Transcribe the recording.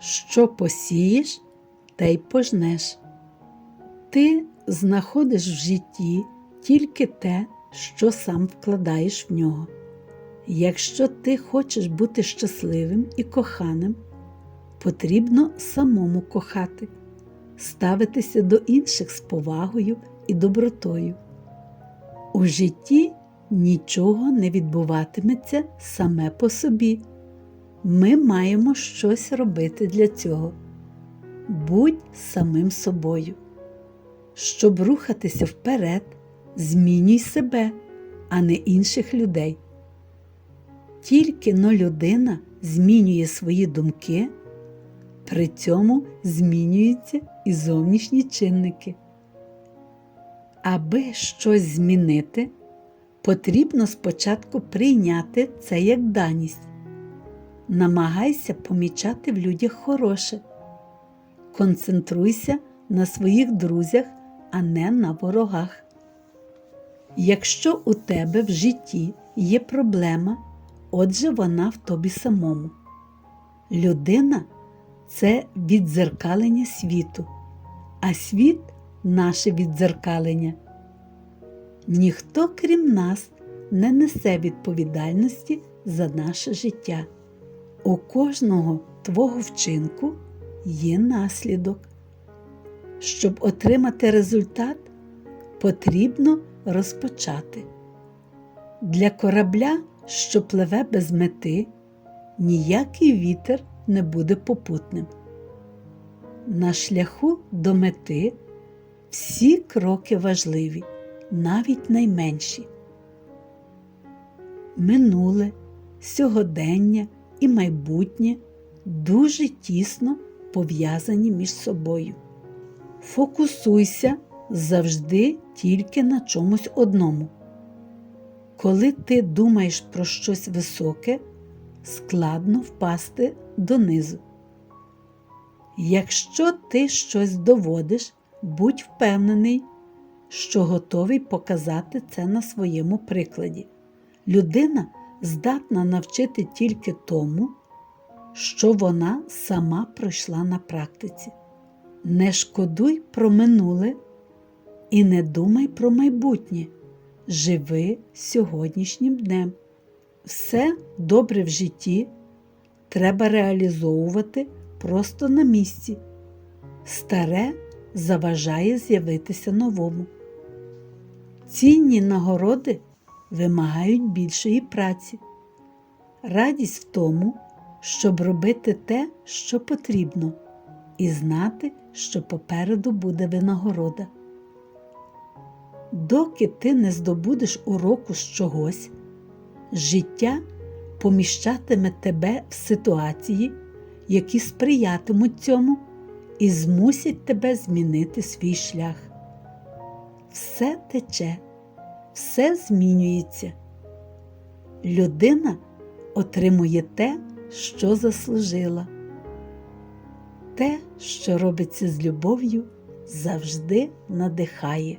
Що посієш, те й пожнеш. Ти знаходиш в житті тільки те, що сам вкладаєш в нього. Якщо ти хочеш бути щасливим і коханим, потрібно самому кохати, ставитися до інших з повагою і добротою. У житті нічого не відбуватиметься саме по собі. Ми маємо щось робити для цього. Будь самим собою. Щоб рухатися вперед, змінюй себе, а не інших людей. Тільки но людина змінює свої думки, при цьому змінюються і зовнішні чинники. Аби щось змінити, потрібно спочатку прийняти це як даність. Намагайся помічати в людях хороше. Концентруйся на своїх друзях, а не на ворогах. Якщо у тебе в житті є проблема, отже вона в тобі самому. Людина це віддзеркалення світу, а світ наше віддзеркалення. Ніхто, крім нас, не несе відповідальності за наше життя. У кожного твого вчинку є наслідок. Щоб отримати результат, потрібно розпочати. Для корабля, що пливе без мети, ніякий вітер не буде попутним. На шляху до мети всі кроки важливі, навіть найменші. Минуле, сьогодення і майбутнє дуже тісно пов'язані між собою. Фокусуйся завжди тільки на чомусь одному. Коли ти думаєш про щось високе, складно впасти донизу. Якщо ти щось доводиш, будь впевнений, що готовий показати це на своєму прикладі. Людина здатна навчити тільки тому, що вона сама пройшла на практиці. Не шкодуй про минуле і не думай про майбутнє. Живи сьогоднішнім днем. Все добре в житті треба реалізовувати просто на місці. Старе заважає з'явитися новому. Цінні нагороди вимагають більшої праці. Радість в тому, щоб робити те, що потрібно, і знати, що попереду буде винагорода. Доки ти не здобудеш уроку з чогось, життя поміщатиме тебе в ситуації, які сприятимуть цьому і змусять тебе змінити свій шлях. Все тече, все змінюється. Людина отримує те, що заслужила. Те, що робиться з любов'ю, завжди надихає.